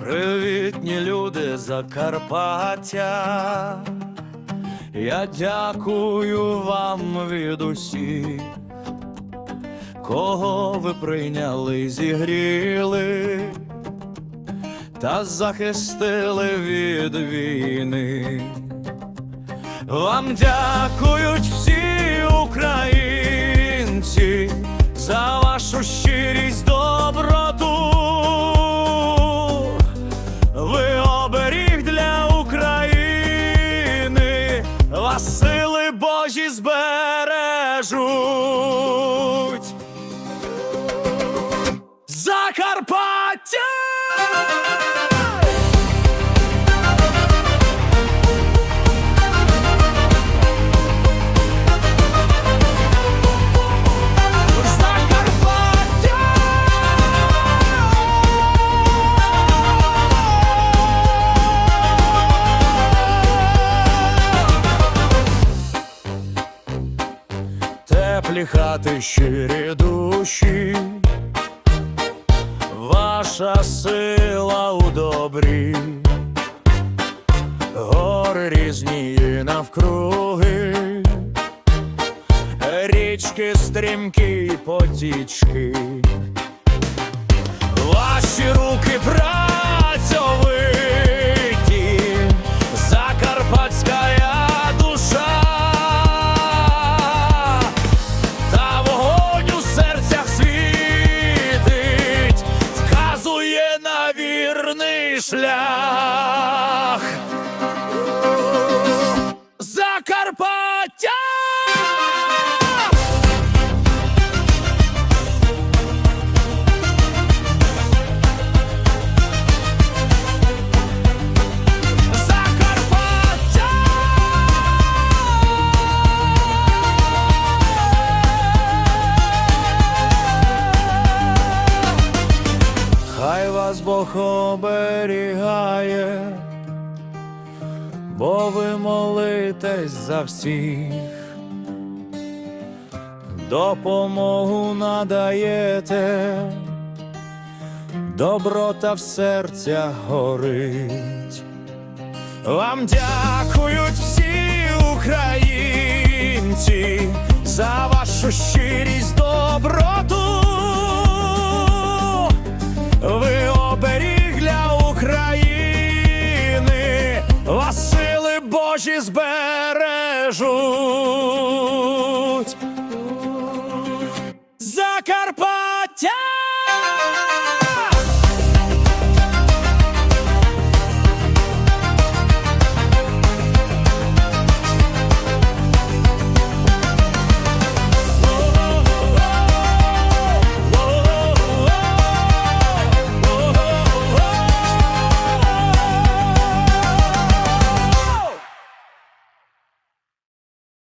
Привітні люди Закарпаття, я дякую вам від усіх, кого ви прийняли, зігріли та захистили від війни. Вам дякують всі українці за вашу щирість доброту. Сили Божі збережуть. Закарпаття! Теплі хати, щирі душі, ваша сила у добрі, гори різні навкруги, річки стрімкі потічки, ваші руки працьовиті, вірний шлях. Закарпаття! Бог оберігає, бо ви молитесь за всіх, допомогу надаєте, доброта в серцях горить. Вам дякують всі українці за вашу Божі збережуть. Закарпаття!